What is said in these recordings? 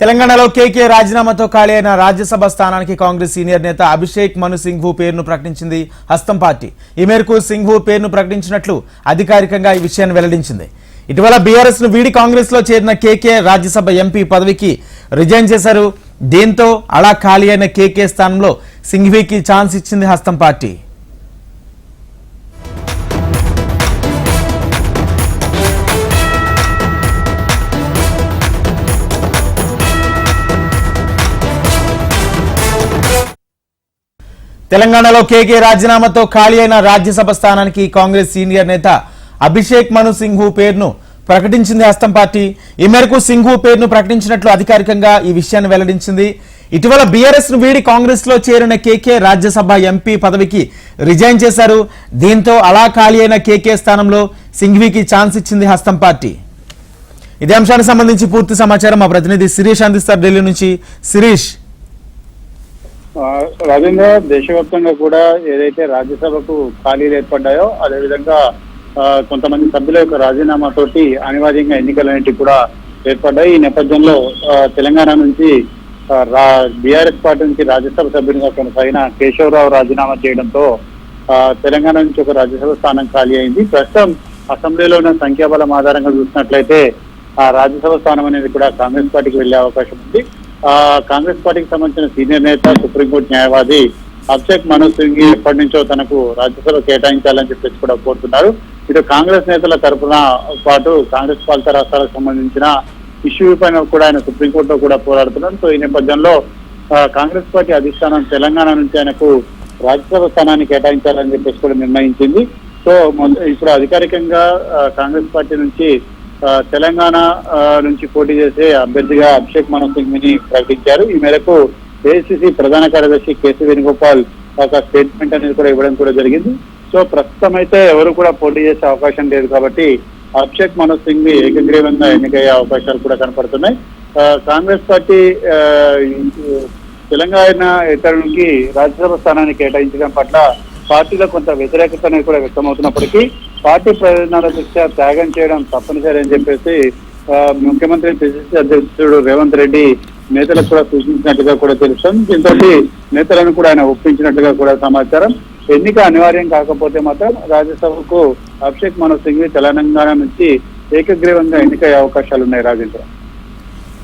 తెలంగాణలో కేకే రాజీనామాతో ఖాళీ అయిన రాజ్యసభ స్థానానికి కాంగ్రెస్ సీనియర్ నేత అభిషేక్ మను సింఘు పేరును ప్రకటించింది హస్తం పార్టీ. ఈ మేరకు సింఘు పేరును ప్రకటించినట్లు అధికారికంగా ఈ విషయాన్ని వెల్లడించింది. ఇటీవల బీఆర్ఎస్ను వీడి కాంగ్రెస్లో చేరిన కేకే రాజ్యసభ ఎంపీ పదవికి రిజైన్ చేశారు. దీంతో అలా ఖాళీ అయిన కేకే స్థానంలో సింఘ్వీకి ఛాన్స్ ఇచ్చింది హస్తం పార్టీ. తెలంగాణలో కేకే రాజీనామాతో ఖాళీ అయిన రాజ్యసభ స్థానానికి కాంగ్రెస్ సీనియర్ నేత అభిషేక్ మను సింఘు పేరును ప్రకటించింది హస్తం పార్టీ. ఈ మేరకు సింఘు పేరును ప్రకటించినట్లు అధికారికంగా ఈ విషయాన్ని వెల్లడించింది. ఇటీవల బీఆర్ఎస్ను వీడి కాంగ్రెస్లో చేరిన కేకే రాజ్యసభ ఎంపీ పదవికి రిజైన్ చేశారు. దీంతో అలా ఖాళీ అయిన కేకే స్థానంలో సింఘ్వీకి ఛాన్స్ ఇచ్చింది హస్తం పార్టీ. ఇదే అంశానికి సంబంధించి పూర్తి సమాచారం మా ప్రతినిధి శిరీష్ అందిస్తారు ఢిల్లీ నుంచి. శిరీష్ రాజేంద్ర దేశవ్యాప్తంగా కూడా ఏదైతే రాజ్యసభకు ఖాళీలు ఏర్పడ్డాయో అదేవిధంగా ఆ, కొంతమంది సభ్యుల యొక్క రాజీనామా తోటి అనివార్యంగా ఎన్నికలన్నిటి కూడా ఏర్పడ్డాయి. ఈ నేపథ్యంలో ఆ, తెలంగాణ నుంచి బీఆర్ఎస్ పార్టీ నుంచి రాజ్యసభ సభ్యునిగా కొనసాగిన కేశవరావు రాజీనామా చేయడంతో ఆ, తెలంగాణ నుంచి ఒక రాజ్యసభ స్థానం ఖాళీ అయింది. ప్రస్తుతం అసెంబ్లీలో ఉన్న సంఖ్యాబలం ఆధారంగా చూసినట్లయితే ఆ రాజ్యసభ స్థానం అనేది కూడా కాంగ్రెస్ పార్టీకి వెళ్ళే అవకాశం ఉంది. కాంగ్రెస్ పార్టీకి సంబంధించిన సీనియర్ నేత సుప్రీంకోర్టు న్యాయవాది అభిషేక్ మను సింగ్ ఎప్పటి నుంచో తనకు రాజ్యసభ కేటాయించాలని చెప్పేసి కూడా కోరుతున్నారు. ఇటు కాంగ్రెస్ నేతల తరఫున పాటు కాంగ్రెస్ పాలిత రాష్ట్రాలకు సంబంధించిన ఇష్యూ పైన కూడా ఆయన సుప్రీంకోర్టులో కూడా పోరాడుతున్నారు. సో ఈ నేపథ్యంలో ఆ, కాంగ్రెస్ పార్టీ అధిష్టానం తెలంగాణ నుంచి ఆయనకు రాజ్యసభ స్థానాన్ని కేటాయించాలని చెప్పేసి కూడా నిర్ణయించింది. సో ఇప్పుడు అధికారికంగా ఆ, కాంగ్రెస్ పార్టీ నుంచి తెలంగాణ నుంచి పోటీ చేసే అభ్యర్థిగా అభిషేక్ మను సింగ్ని ప్రకటించారు. ఈ మేరకు ఏసీసీ ప్రధాన కార్యదర్శి కేసీ వేణుగోపాల్ ఒక స్టేట్మెంట్ అనేది కూడా ఇవ్వడం కూడా జరిగింది. సో ప్రస్తుతం అయితే ఎవరు కూడా పోటీ చేసే అవకాశం లేదు కాబట్టి అభిషేక్ మను సింగ్ని ఏకగ్రీవంగా ఎన్నికయ్యే అవకాశాలు కూడా కనపడుతున్నాయి. కాంగ్రెస్ పార్టీ ఆ, తెలంగాణ ఇతరులకి రాజ్యసభ స్థానాన్ని కేటాయించడం పట్ల పార్టీలో కొంత వ్యతిరేకత అనేది కూడా వ్యక్తమవుతున్నప్పటికీ పార్టీ ప్రయోజనాల దృష్ట్యా త్యాగం చేయడం తప్పనిసరి అని చెప్పేసి ముఖ్యమంత్రి పిసిసి అధ్యక్షుడు రేవంత్ రెడ్డి నేతలకు కూడా సూచించినట్టుగా కూడా తెలుస్తుంది దీంతో నేతలను కూడా ఆయన ఒప్పించినట్టుగా కూడా సమాచారం. ఎన్నిక అనివార్యం కాకపోతే మాత్రం రాజ్యసభకు అభిషేక్ మనోజ్ సింగ్ తెలంగాణ నుంచి ఏకగ్రీవంగా ఎన్నికయ్యే అవకాశాలు ఉన్నాయి Rajendra.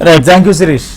Right thank you Shirish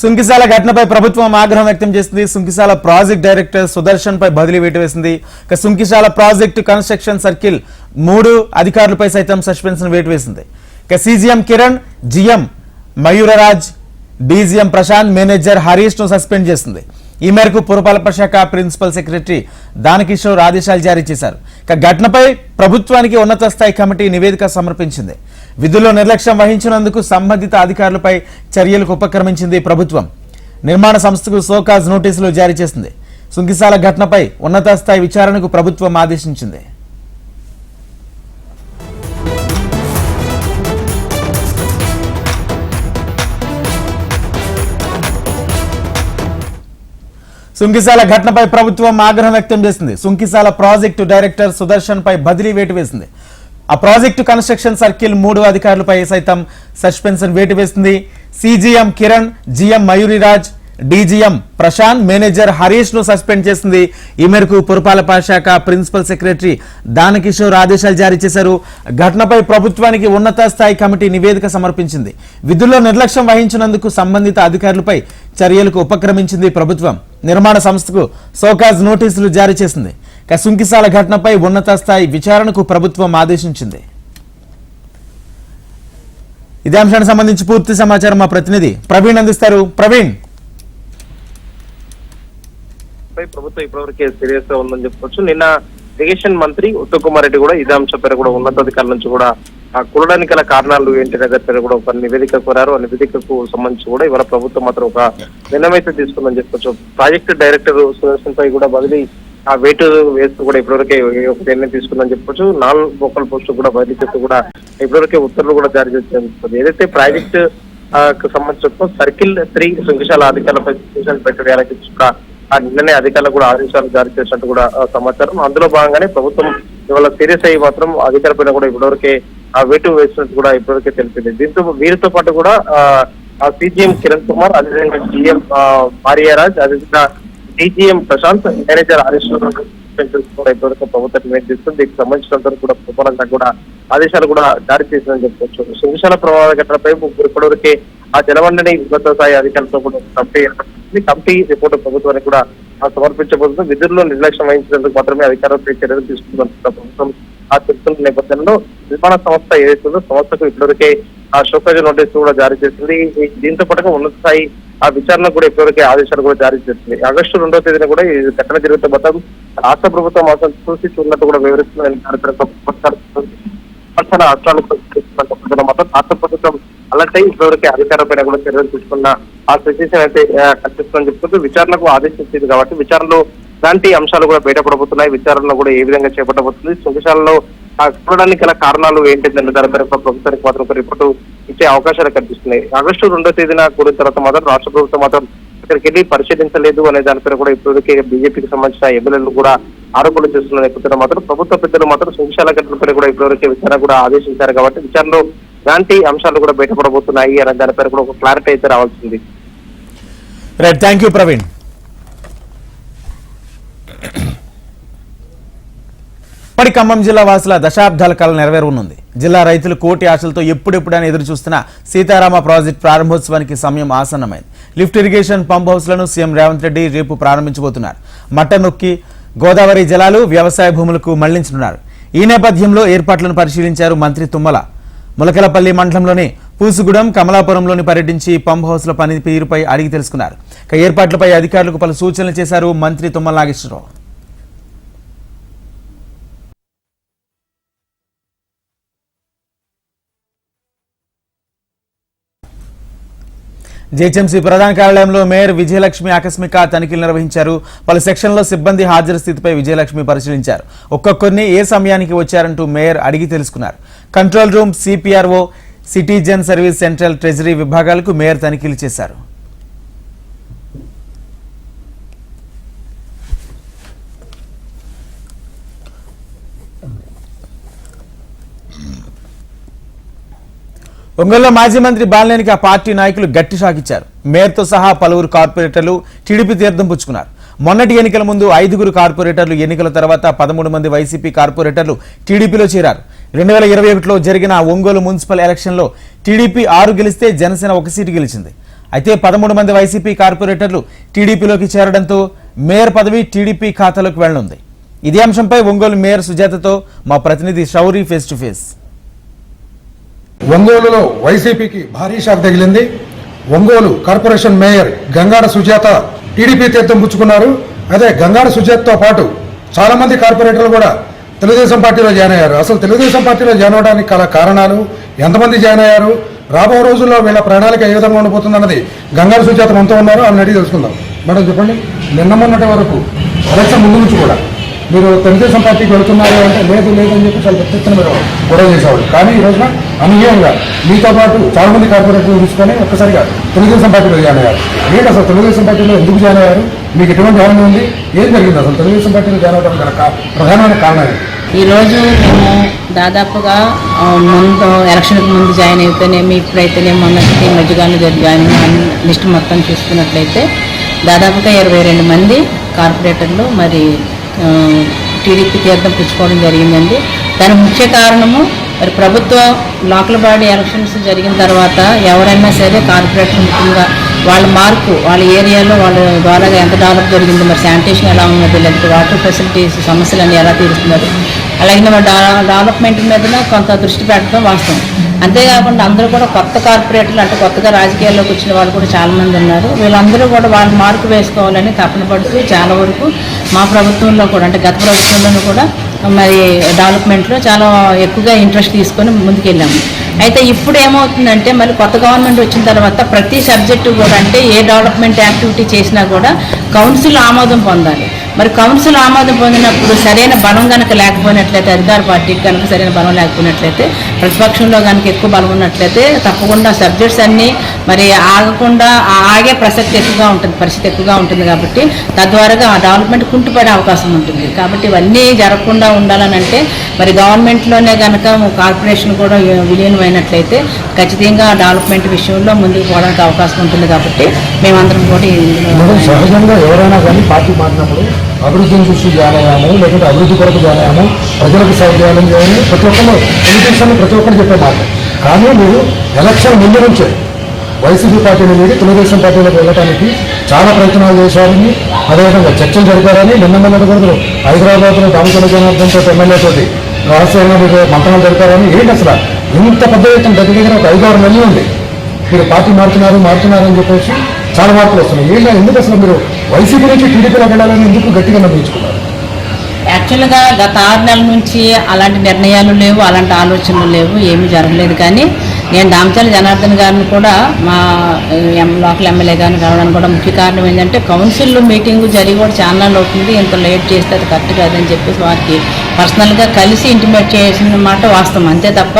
Sunkishala ఘటనపై ప్రభుత్వం ఆగ్రహం వ్యక్తం చేసింది. సుంకిశాల ప్రాజెక్ట్ డైరెక్టర్ సుదర్శన్ పై బదిలీ వేటు వేసింది ఇక సుంకిశాల ప్రాజెక్టు కన్స్ట్రక్షన్ సర్కిల్ మూడు అధికారులపై సైతం సస్పెన్షన్ వేటు వేసింది ఇక CGM Kiran GM Mayuraraj DGM Prashanth manager హరీష్ను suspend చేసింది. ఈ మేరకు పురపాలక శాఖ ప్రిన్సిపల్ సెక్రటరీ దానకిషోర్ ఆదేశాలు జారీ చేశారు. ఇక ఘటనపై ప్రభుత్వానికి ఉన్నత స్థాయి కమిటీ నివేదిక సమర్పించింది. విధుల్లో నిర్లక్ష్యం వహించినందుకు సంబంధిత అధికారులపై చర్యలకు ఉపక్రమించింది ప్రభుత్వం. నిర్మాణ సంస్థకు సోకాజ్ నోటీసులు జారీ చేసింది. సుంకిశాల ఘటనపై ఉన్నత స్థాయి విచారణకు ప్రభుత్వం ఆదేశించింది. సుంకిశాల ఘటనపై ప్రభుత్వం ఆగ్రహం వ్యక్తం చేసింది. సుంకిశాల ప్రాజెక్టు డైరెక్టర్ సుదర్శన్ పై బదిలీ వేటు వేసింది. ఆ ప్రాజెక్టు కన్స్ట్రక్షన్ సర్కిల్ మూడు అధికారులపై సైతం సస్పెన్షన్ వేటు వేసింది CGM Kiran GM Mayuriraj DGM Prashanth manager హరీష్ను suspend చేసింది. ఈ మేరకు పురపాలక శాఖ ప్రిన్సిపల్ సెక్రటరీ దానకిషోర్ ఆదేశాలు జారీ చేశారు. ఘటనపై ప్రభుత్వానికి ఉన్నత స్థాయి కమిటీ నివేదిక సమర్పించింది. విధుల్లో నిర్లక్ష్యం వహించినందుకు సంబంధిత అధికారులపై చర్యలకు ఉపక్రమించింది ప్రభుత్వం. నిర్మాణ సంస్థకు సోకాజ్ నోటీసులు జారీ చేసింది. సుంకిసాల ఘటనపై ఉన్నత స్థాయి విచారణకు ప్రభుత్వం ఆదేశించింది. ఇదే అంశానికి సంబంధించి పూర్తి సమాచారం మా ప్రతినిధి ప్రవీణ్ అందిస్తారు. ప్రవీణ్. ప్రభుత్వం ఇప్పటివరకే సీరియస్గా ఉందని చెప్పుకోవచ్చు. నిన్న ఇరిగేషన్ మంత్రి ఉత్తమ్ రెడ్డి కూడా ఇదే అంశం పేరు కూడా ఉన్నతాధికారుల నుంచి కూడా ఆ గల కారణాలు ఏంటి దగ్గర కూడా ఒక నివేదిక కోరారు. ఆ నివేదికకు సంబంధించి కూడా ఇవాళ ప్రభుత్వం మాత్రం ఒక నిర్ణయం అయితే తీసుకుందని చెప్పొచ్చు ప్రాజెక్ట్ డైరెక్టర్ సుదర్శన్ పై కూడా బదిలీ ఆ వెయిట్ వేస్తూ కూడా ఇప్పటివరకే ఒక నిర్ణయం తీసుకుందని చెప్పొచ్చు. నాలుగు బొక్కల పోస్టు కూడా బదిలీ చేస్తూ కూడా ఇప్పటివరకే ఉత్తర్వులు కూడా జారీ చేస్తుంది ఏదైతే ప్రాజెక్ట్ సంబంధించిన సర్కిల్ త్రీ శృంగశాల అధికారులపై సూచనలు పెట్టడానికి కూడా ఆ నిన్ననే అధికారులు కూడా ఆదేశాలు జారీ చేసినట్టు కూడా సమాచారం. అందులో భాగంగానే ప్రభుత్వం ఇవాళ సీరియస్ అయ్యి మాత్రం అధికారులపైన కూడా ఇప్పటివరకే ఆ వేటు వేసినట్టు కూడా ఇప్పటివరకే తెలిపింది. దీంతో వీరితో పాటు కూడా ఆ, సిజిఎం సీజీఎం కిరణ్ కుమార్ అదేవిధంగా సీఎం మారియారాజ్ అదేవిధంగా డీజీఎం ప్రశాంత్ మేనేజర్ హరీష్ ఇప్పటివరకు ప్రభుత్వం నిర్ణయిస్తుంది దీనికి సంబంధించినంత కూడా ప్రభుత్వాలకు కూడా ఆదేశాలు కూడా జారీ చేసిందని చెప్పుకోవచ్చు. శృంగశాల ప్రమాద ఘటనపై ముగ్గురు ఇప్పటివరకే ఆ జలవనరుని ఉన్నత స్థాయి అధికారులతో కూడా ఒక కమిటీ కమిటీ రిపోర్ట్ ప్రభుత్వానికి కూడా సమర్పించబోతుంది విధుల్లో నిర్లక్ష్యం వహించినందుకు మాత్రమే అధికారులపై చర్యలు తీసుకుంటున్న ప్రభుత్వం ఆ చెప్తున్న నేపథ్యంలో నిర్మాణ సంస్థ ఏదైతుందో సంస్థకు ఇప్పటివరకే ఆ షోకాజ్ నోటీస్ కూడా జారీ చేసింది. దీంతో పాటుగా ఉన్నత స్థాయి ఆ విచారణ కూడా ఇప్పటివరకే ఆదేశాలు కూడా జారీ చేసింది. ఆగస్టు రెండో తేదీన కూడా ఈ ఘటన జరిగితే మొత్తం రాష్ట్ర ప్రభుత్వం మాత్రం చూసి చూడనట్టు కూడా వివరిస్తుందని సంవత్సరాల రాష్ట్రాలకు ప్రజలు మొత్తం రాష్ట్ర ప్రభుత్వం అలర్ట్ అయి ఇప్పటివరకే అధికారులపైన కూడా చర్యలు తీసుకున్న ఆ సిచ్యువేషన్ అయితే కనిపిస్తుందని చెప్పుకుంటూ విచారణకు ఆదేశించింది కాబట్టి విచారణలో ఇలాంటి అంశాలు కూడా బయటపడబోతున్నాయి. విచారణలో కూడా ఏ విధంగా చేపట్టబోతుంది? శృంగశాలలో చూడడానికి గల కారణాలు ఏంటిదని దానిపై ఒక ప్రభుత్వానికి మాత్రం ఒక రిపోర్టు ఇచ్చే అవకాశాలు కనిపిస్తున్నాయి. ఆగస్టు రెండో తేదీన కూడిన తర్వాత మాత్రం రాష్ట్ర ప్రభుత్వం మాత్రం ఇక్కడికి వెళ్ళి పరిశీలించలేదు అనే దానిపై కూడా ఇప్పటికే బీజేపీకి సంబంధించిన ఎమ్మెల్యేలు కూడా ఆరోపణలు చేస్తున్న నేపథ్యంలో మాత్రం ప్రభుత్వ పెద్దలు మాత్రం శృంగశాల ఘటనపై కూడా ఇప్పటివరకే విచారణ కూడా ఆదేశించారు కాబట్టి విచారణలో ఇలాంటి అంశాలు కూడా బయటపడబోతున్నాయి అనే దానిపై కూడా ఒక క్లారిటీ అయితే రావాల్సింది. Right thank you Praveen. ఇప్పటి ఖమ్మం జిల్లా వాసుల దశాబ్దాల కాలం నెరవేరనుంది. జిల్లా రైతులు కోటి ఆశలతో ఎప్పుడెప్పుడైనా ఎదురు చూస్తున్న సీతారామ ప్రాజెక్ట్ ప్రారంభోత్సవానికి సమయం ఆసన్నమైంది. లిఫ్ట్ ఇరిగేషన్ పంప్ హౌస్లను సీఎం రేవంత్ రెడ్డి రేపు ప్రారంభించబోతున్నారు. మట్ట నొక్కి గోదావరి జలాలు వ్యవసాయ భూములకు మళ్ళించనున్నారు. ఈ నేపథ్యంలో ఏర్పాట్లను పరిశీలించారు మంత్రి తుమ్మల. ములకలపల్లి మండలంలోని పూసుగూడెం కమలాపురంలోని పర్యటించి పంప్ హౌస్ల పనితీరుపై అడిగి తెలుసుకున్నారు. ఇక ఏర్పాట్లపై అధికారులకు పలు సూచనలు చేశారు మంత్రి తుమ్మల నాగేశ్వరరావు. జీహెచ్ఎంసీ ప్రధాన కార్యాలయంలో మేయర్ విజయలక్ష్మి ఆకస్మిక తనిఖీలు నిర్వహించారు. పలు సెక్షన్లో సిబ్బంది హాజరు స్థితిపై విజయలక్ష్మి పరిశీలించారు. ఒక్కొక్కరిని ఏ సమయానికి వచ్చారంటూ మేయర్ అడిగి తెలుసుకున్నారు. Control room CPRO citizen service central treasury విభాగాలకు మేయర్ తనిఖీలు చేశారు. ఒంగోలులో మాజీ మంత్రి బాలినేనికి ఆ పార్టీ నాయకులు గట్టి షాక్ ఇచ్చారు. మేయర్తో సహా పలువురు కార్పొరేటర్లు టీడీపీ తీర్థం పుచ్చుకున్నారు. మొన్నటి ఎన్నికల ముందు ఐదుగురు కార్పొరేటర్లు ఎన్నికల తర్వాత పదమూడు మంది వైసీపీ కార్పొరేటర్లు టీడీపీలో చేరారు. రెండు వేల ఇరవై ఒకటిలో జరిగిన ఒంగోలు మున్సిపల్ ఎలక్షన్లో టీడీపీ ఆరు గెలిస్తే జనసేన ఒక సీటు గెలిచింది. అయితే పదమూడు మంది వైసీపీ కార్పొరేటర్లు టీడీపీలోకి చేరడంతో మేయర్ పదవి టీడీపీ ఖాతాలోకి వెళ్ళనుంది ఇదే అంశంపై ఒంగోలు మేయర్ సుజాతతో మా ప్రతినిధి షౌరీ ఫేస్ టు ఫేస్ ఒంగోలులో వైసీపీకి భారీ షాక్ తగిలింది. Ongole corporation mayor Gangada Sujatha TDP తీర్థం పుచ్చుకున్నారు. అదే గంగాడ సుజాతతో పాటు చాలా మంది కార్పొరేటర్లు కూడా తెలుగుదేశం పార్టీలో జాయిన్ అయ్యారు. అసలు తెలుగుదేశం పార్టీలో జాయిన్ అవడానికి గల కారణాలు ఎంతమంది జాయిన్ అయ్యారు? రాబో రోజుల్లో వీళ్ళ ప్రణాళిక ఏ విధంగా ఉండబోతుంది అన్నది గంగాడ సుజాత మనతో ఉన్నారు. అని అడిగి తెలుసుకుందాం. మేడం చెప్పండి. నిన్న మొన్నటి వరకు ఎలక్షన్ ముందు నుంచి కూడా మీరు తెలుగుదేశం పార్టీకి వెళ్తున్నారు అంటే లేదు లేదు అని చెప్పి చాలా పెద్ద మీరు గొడవ చేసేవాళ్ళు. కానీ ఈ రోజున అనూహ్యంగా మీతో పాటు చాలా మంది కార్పొరేటర్లు తీసుకొని ఒక్కసారిగా తెలుగుదేశం పార్టీలో జాయిన్ అయ్యారు. ఏంటి అసలు తెలుగుదేశం పార్టీలో ఎందుకు జాయిన్ అయ్యారు? మీకు ఎటువంటి ఆనందం ఉంది? ఏం జరిగింది అసలు తెలుగుదేశం పార్టీలో జాయిన్ అవడం కనుక ప్రధానమైన కారణం ఈరోజు మేము దాదాపుగా ముందు ఎలక్షన్కి ముందు జాయిన్ అయితేనేమి ఇప్పుడైతేనేమి మొన్నటి ఈ మధ్యకాలంలో జాయిన్ లిస్ట్ మొత్తం చూసుకున్నట్లయితే దాదాపుగా ఇరవై రెండు మంది కార్పొరేటర్లు మరి టీడీపీ తీర్థం పుచ్చుకోవడం జరిగిందండి. దానికి ముఖ్య కారణము మరి ప్రభుత్వం లోకల్ బాడీ ఎలక్షన్స్ జరిగిన తర్వాత ఎవరైనా సరే కార్పొరేటర్ ముఖ్యంగా వాళ్ళ మార్పు వాళ్ళ ఏరియాలో వాళ్ళ ద్వారా ఎంత డెవలప్ జరిగింది మరి శానిటేషన్ ఎలా ఉన్నది లేకపోతే వాటర్ ఫెసిలిటీస్ సమస్యలు అన్నీ ఎలా తీరుస్తున్నారు. అలాగే మరి డెవలప్మెంట్ మీద కొంత దృష్టి పెట్టడం వాస్తవం. అంతేకాకుండా అందరూ కూడా కొత్త కార్పొరేటర్లు అంటే కొత్తగా రాజకీయాల్లోకి వచ్చిన వాళ్ళు కూడా చాలామంది ఉన్నారు. వీళ్ళందరూ కూడా వాళ్ళ మార్కు వేసుకోవాలని తపన పడుతూ చాలా వరకు మా ప్రభుత్వంలో కూడా అంటే గత ప్రభుత్వంలోనూ కూడా మరి డెవలప్మెంట్లో చాలా ఎక్కువగా ఇంట్రెస్ట్ తీసుకొని ముందుకెళ్ళాము. అయితే ఇప్పుడు ఏమవుతుందంటే మళ్ళీ కొత్త గవర్నమెంట్ వచ్చిన తర్వాత ప్రతి సబ్జెక్టు కూడా అంటే ఏ డెవలప్మెంట్ యాక్టివిటీ చేసినా కూడా కౌన్సిల్ ఆమోదం పొందాలి. మరి కౌన్సిల్ ఆమోదం పొందినప్పుడు సరైన బలం కనుక లేకపోయినట్లయితే అధికార పార్టీకి కనుక సరైన బలం లేకపోయినట్లయితే ప్రతిపక్షంలో కనుక ఎక్కువ బలం ఉన్నట్లయితే తప్పకుండా సబ్జెక్ట్స్ అన్నీ మరి ఆగకుండా ఆగే ప్రసక్తి ఎక్కువగా ఉంటుంది పరిస్థితి ఎక్కువగా ఉంటుంది కాబట్టి తద్వారాగా ఆ డెవలప్మెంట్ కుంటుపడే అవకాశం ఉంటుంది. కాబట్టి ఇవన్నీ జరగకుండా ఉండాలని అంటే మరి గవర్నమెంట్లోనే కనుక కార్పొరేషన్ కూడా విలీనమైనట్లయితే ఖచ్చితంగా డెవలప్మెంట్ విషయంలో ముందుకు పోవడానికి అవకాశం ఉంటుంది కాబట్టి మేమందరం కూడా సహజంగా ఎవరైనా కానీ పార్టీ మారినప్పుడు అభివృద్ధిని చూసి జాలయాము లేకుంటే అభివృద్ధి కొరకు జాలయాము ప్రజలకు సౌకర్యాలు ప్రతి ఒక్కరు ప్రతి ఒక్కరు చెప్పే మాట. కానీ మీరు ఎలక్షన్ ముందు నుంచే వైసీపీ పార్టీ అనేది తెలుగుదేశం పార్టీలోకి వెళ్ళడానికి చాలా ప్రయత్నాలు చేశారని అదేవిధంగా చర్చలు జరిపారని నిన్న మొన్నటి కూడా హైదరాబాద్లో దామచల జనార్దన్తో తోటి ఎమ్మెల్యే మీరు మంత్రాలు జరిపారని ఏంటి అసలు ఇంత పెద్ద ఎత్తున దగ్గర దగ్గర ఒక ఐదు ఆరు నెలలు ఉంది. మీరు పార్టీ మారుతున్నారు మారుతున్నారని చెప్పేసి చాలా మార్పులు వస్తున్నాయి. ఏంటో ఎందుకు అసలు మీరు వైసీపీ నుంచి టీడీపీలోకి వెళ్ళాలని ఎందుకు గట్టిగా నిర్ణయించుకున్నారు యాక్చువల్గా గత ఆరు నెలల నుంచి అలాంటి నిర్ణయాలు లేవు అలాంటి ఆలోచనలు లేవు ఏమీ జరగలేదు. కానీ నేను దామచల జనార్దన్ గారిని కూడా మా ఎం లోకల్ ఎమ్మెల్యే గారిని రావడానికి కూడా ముఖ్య కారణం ఏంటంటే కౌన్సిల్ మీటింగ్ జరిగి కూడా చాలా అవుతుంది ఇంత లేట్ చేస్తే అది కరెక్ట్ కాదని చెప్పేసి వారికి పర్సనల్గా కలిసి ఇంటిమేట్ చేసిన మాట వాస్తవం. అంతే తప్ప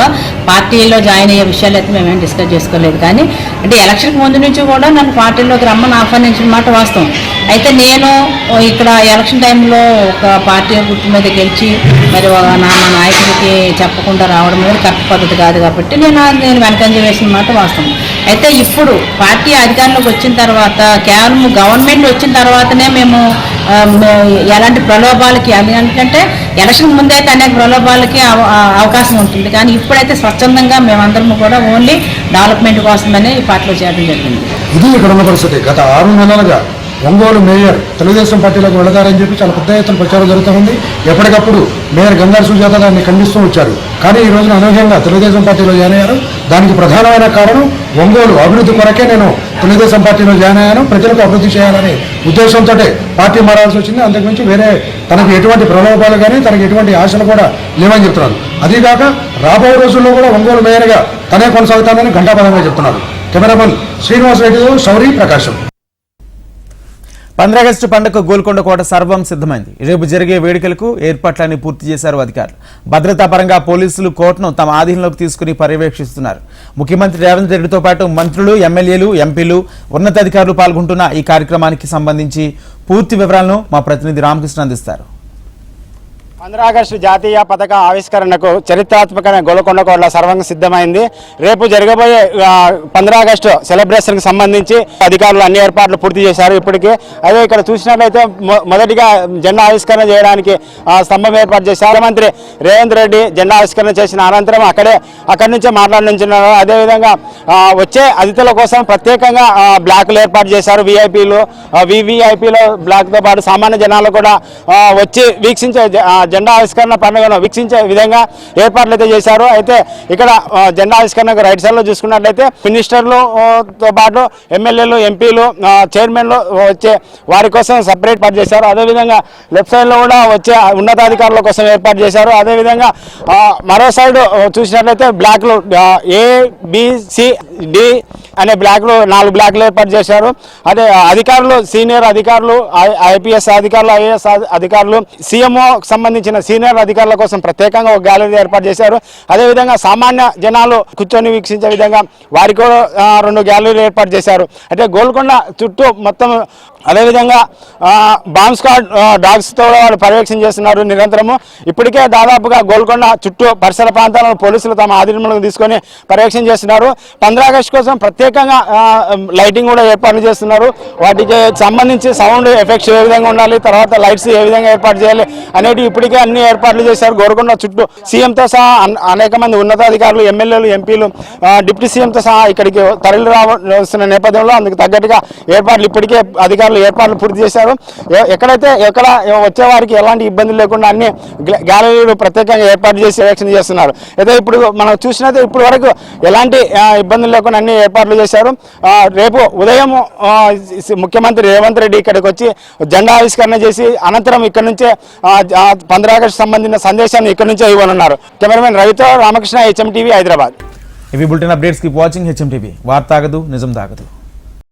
పార్టీలో జాయిన్ అయ్యే విషయాలు అయితే మేమేం డిస్కస్ చేసుకోలేదు. కానీ అంటే ఎలక్షన్కి ముందు నుంచి కూడా నన్ను పార్టీలోకి రమ్మని ఆహ్వానించిన మాట వాస్తవం. అయితే నేను ఇక్కడ ఎలక్షన్ టైంలో ఒక పార్టీ గుర్తు మీద గెలిచి మరి నా నాయకుడికి చెప్పకుండా రావడం అనేది కరెక్ట్ పద్ధతి కాదు కాబట్టి నేను నేను వెనకంజ వేసిన మాట వాస్తవం. అయితే ఇప్పుడు పార్టీ అధికారంలోకి వచ్చిన తర్వాత కేవలం గవర్నమెంట్ వచ్చిన తర్వాతనే మేము ఎలాంటి ప్రలోభాలకి అది ఎందుకంటే ఎలక్షన్ ముందే అయితే అనేక ప్రలోభాలకి అవ- అవకాశం ఉంటుంది. కానీ ఇప్పుడైతే స్వచ్ఛందంగా మేమందరం కూడా ఓన్లీ డెవలప్మెంట్ కోసమనే ఈ పార్టీలో చేయడం జరిగింది. ఇది ఇక్కడ ఉన్న పరిస్థితి. గత ఆరు నెలలుగా ఒంగోలు మేయర్ తెలుగుదేశం పార్టీలోకి వెళతారని చెప్పి చాలా పెద్ద ఎత్తున ప్రచారం జరుగుతూ ఉంది. ఎప్పటికప్పుడు మేయర్ గంగారు సుజాత దాన్ని ఖండిస్తూ వచ్చారు. కానీ ఈ రోజున అనూహ్యంగా తెలుగుదేశం పార్టీలో జాయిన్ అయ్యారు. దానికి ప్రధానమైన కారణం ఒంగోలు అభివృద్ధి కొరకే నేను తెలుగుదేశం పార్టీలో జాయిన్ అయ్యాను. ప్రజలకు అభివృద్ధి చేయాలనే ఉద్దేశంతో పార్టీ మారాల్సి వచ్చింది. అంతకుమించి వేరే తనకు ఎటువంటి ప్రలోభాలు కానీ తనకు ఎటువంటి ఆశలు కూడా లేవని చెప్తున్నారు. అదీగాక రాబోయే రోజుల్లో కూడా ఒంగోలు మేయర్గా తనే కొనసాగుతానని ఘంటాపదంగా చెప్తున్నారు. కెమెరామన్ శ్రీనివాస్ రెడ్డి శౌరీ ప్రకాశం. పంద్రాగస్టు పండుగ గోల్కొండ కోట సర్వం సిద్ధమైంది. రేపు జరిగే వేడుకలకు ఏర్పాట్లన్నీ పూర్తి చేశారు అధికారులు. భద్రతా పరంగా పోలీసులు కోర్టును తమ ఆధీనంలోకి తీసుకుని పర్యవేక్షిస్తున్నారు. ముఖ్యమంత్రి రేవంత్ రెడ్డితో పాటు మంత్రులు ఎమ్మెల్యేలు ఎంపీలు ఉన్నతాధికారులు పాల్గొంటున్న ఈ కార్యక్రమానికి సంబంధించి పూర్తి వివరాలను మా ప్రతినిధి రామకృష్ణ అందిస్తారు. ఆగస్టు జాతీయ పథక ఆవిష్కరణకు చరిత్రాత్మకమైన గోలకొండ కోటలో సర్వంగ సిద్ధమైంది. రేపు జరగబోయే పంద్రా ఆగస్టు సెలబ్రేషన్కి సంబంధించి అధికారులు అన్ని ఏర్పాట్లు పూర్తి చేశారు ఇప్పటికే. అదే ఇక్కడ చూసినట్లయితే మొ- మొదటిగా జెండా ఆవిష్కరణ చేయడానికి స్తంభం ఏర్పాటు చేశారు మంత్రి రేవంత్ రెడ్డి జెండా ఆవిష్కరణ చేసిన అనంతరం అక్కడే అక్కడి నుంచే మాట్లాడించున్నారు. అదేవిధంగా వచ్చే అతిథుల కోసం ప్రత్యేకంగా బ్లాకులు బ్లాక్లు ఏర్పాటు చేశారు విఐపీలు. వివిఐపీలో బ్లాక్తో పాటు సామాన్య జనాలు కూడా వచ్చి వీక్షించే జెండా ఆవిష్కరణ పండుగను వీక్షించే విధంగా ఏర్పాట్లు అయితే చేశారు. అయితే ఇక్కడ జెండా ఆవిష్కరణకు రైట్ సైడ్లో చూసుకున్నట్లయితే మినిస్టర్లు తో పాటు ఎమ్మెల్యేలు ఎంపీలు చైర్మన్లు వచ్చే వారి కోసం సపరేట్ పనిచేశారు చేశారు. అదేవిధంగా లెఫ్ట్ సైడ్లో కూడా వచ్చే ఉన్నతాధికారుల కోసం ఏర్పాటు చేశారు. అదేవిధంగా మరో సైడ్ చూసినట్లయితే బ్లాక్లు ఏ డి అనే బ్లాక్లు నాలుగు బ్లాక్లు ఏర్పాటు చేశారు. అదే అధికారులు సీనియర్ అధికారులు ఐపీఎస్ అధికారులు ఐఏఎస్ అధికారులు సీఎంఓ సంబంధించిన సీనియర్ అధికారుల కోసం ప్రత్యేకంగా ఒక గ్యాలరీ ఏర్పాటు చేశారు. అదేవిధంగా సామాన్య జనాలు కూర్చొని వీక్షించే విధంగా వారికి కూడా రెండు గ్యాలరీలు ఏర్పాటు చేశారు. అంటే గోల్కొండ చుట్టూ మొత్తం అదేవిధంగా బాంబ్ స్కాడ్ డాగ్స్తో వాళ్ళు పర్యవేక్షణ చేస్తున్నారు నిరంతరము. ఇప్పటికే దాదాపుగా గోల్కొండ చుట్టూ పరిసర ప్రాంతాలను పోలీసులు తమ ఆధీనంలోకి తీసుకొని పర్యవేక్షణ చేస్తున్నారు. పంద్రా ఆగస్టు కోసం ప్రత్యేకంగా లైటింగ్ కూడా ఏర్పాట్లు చేస్తున్నారు. వాటికి సంబంధించి సౌండ్ ఎఫెక్ట్స్ ఏ విధంగా ఉండాలి తర్వాత లైట్స్ ఏ విధంగా ఏర్పాటు చేయాలి అనేవి ఇప్పటికే అన్ని ఏర్పాట్లు చేశారు. గోల్కొండ చుట్టూ సీఎంతో సహా అనేక మంది ఉన్నతాధికారులు ఎమ్మెల్యేలు ఎంపీలు డిప్యూటీ సీఎంతో సహా ఇక్కడికి తరలి రావాల్సిన నేపథ్యంలో అందుకు తగ్గట్టుగా ఏర్పాట్లు ఇప్పటికే అధికారులు అధికారులు ఏర్పాట్లు పూర్తి చేశారు. ఎక్కడైతే ఎక్కడ వచ్చేవారికి ఎలాంటి ఇబ్బందులు లేకుండా అన్ని గ్యాలరీలు ప్రత్యేకంగా ఏర్పాటు చేసి ఎలక్షన్ చేస్తున్నారు. అయితే ఇప్పుడు మనం చూసినట్టు ఇప్పుడు వరకు ఎలాంటి ఇబ్బందులు లేకుండా అన్ని ఏర్పాట్లు చేశారు. రేపు ఉదయం ముఖ్యమంత్రి రేవంత్ రెడ్డి ఇక్కడికి వచ్చి జెండా ఆవిష్కరణ చేసి అనంతరం ఇక్కడ నుంచే పంద్రా ఆగస్టు సంబంధించిన సందేశాన్ని ఇక్కడ నుంచే ఇవ్వనున్నారు. కెమెరామెన్ రవితో రామకృష్ణ హెచ్ఎం టీవీ హైదరాబాద్. ఇవి bulletin updates keep watching HM TV. వార్త ఆగదు నిజం తాగదు.